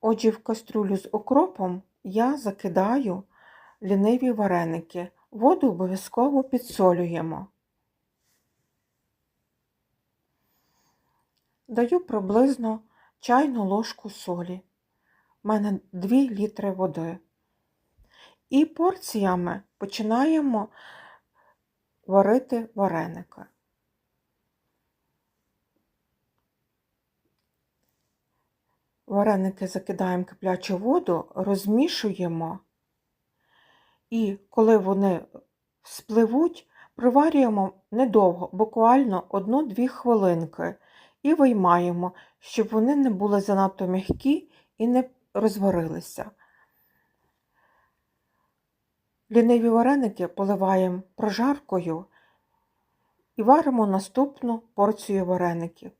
Отже, в кастрюлю з окропом я закидаю ліниві вареники. Воду обов'язково підсолюємо. Даю приблизно чайну ложку солі. У мене 2 літри води. І порціями починаємо варити вареники. Вареники закидаємо киплячу воду, розмішуємо, і коли вони спливуть, проварюємо недовго, буквально 1-2 хвилинки, і виймаємо, щоб вони не були занадто м'які і не розварилися. Ліниві вареники поливаємо прожаркою і варимо наступну порцію вареників.